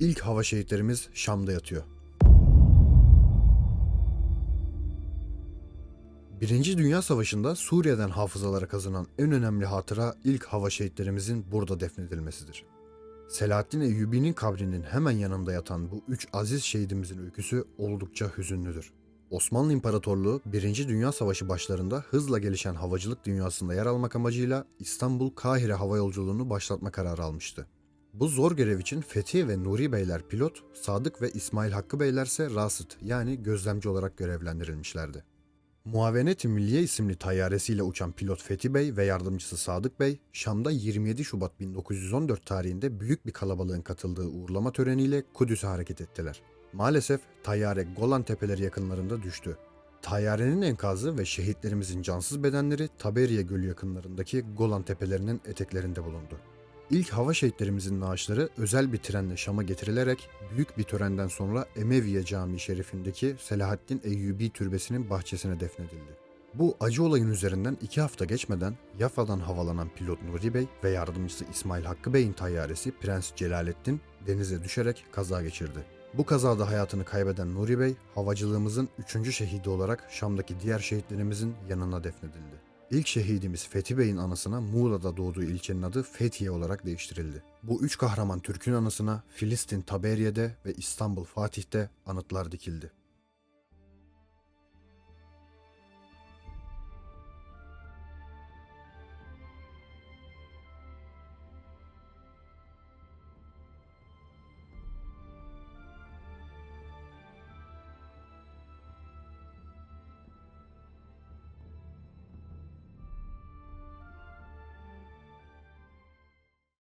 İlk hava şehitlerimiz Şam'da yatıyor. Birinci Dünya Savaşı'nda Suriye'den hafızalara kazınan en önemli hatıra ilk hava şehitlerimizin burada defnedilmesidir. Selahaddin Eyyubi'nin kabrinin hemen yanında yatan bu üç aziz şehidimizin öyküsü oldukça hüzünlüdür. Osmanlı İmparatorluğu 1. Dünya Savaşı başlarında hızla gelişen havacılık dünyasında yer almak amacıyla İstanbul-Kahire hava yolculuğunu başlatma kararı almıştı. Bu zor görev için Fethi ve Nuri Beyler pilot, Sadık ve İsmail Hakkı Beyler ise rasıt yani gözlemci olarak görevlendirilmişlerdi. Muavenet-i Milliye isimli tayyaresiyle uçan pilot Fethi Bey ve yardımcısı Sadık Bey, Şam'da 27 Şubat 1914 tarihinde büyük bir kalabalığın katıldığı uğurlama töreniyle Kudüs'e hareket ettiler. Maalesef tayyare Golan Tepeleri yakınlarında düştü. Tayyarenin enkazı ve şehitlerimizin cansız bedenleri Taberiye Gölü yakınlarındaki Golan Tepelerinin eteklerinde bulundu. İlk hava şehitlerimizin naaşları özel bir trenle Şam'a getirilerek büyük bir törenden sonra Emeviye Camii Şerifindeki Selahaddin Eyyubi Türbesi'nin bahçesine defnedildi. Bu acı olayın üzerinden iki hafta geçmeden Yafa'dan havalanan pilot Nuri Bey ve yardımcısı İsmail Hakkı Bey'in tayyaresi Prens Celalettin denize düşerek kaza geçirdi. Bu kazada hayatını kaybeden Nuri Bey, havacılığımızın üçüncü şehidi olarak Şam'daki diğer şehitlerimizin yanına defnedildi. İlk şehidimiz Fethi Bey'in anısına Muğla'da doğduğu ilçenin adı Fethiye olarak değiştirildi. Bu üç kahraman Türk'ün anısına Filistin Taberiye'de ve İstanbul Fatih'te anıtlar dikildi.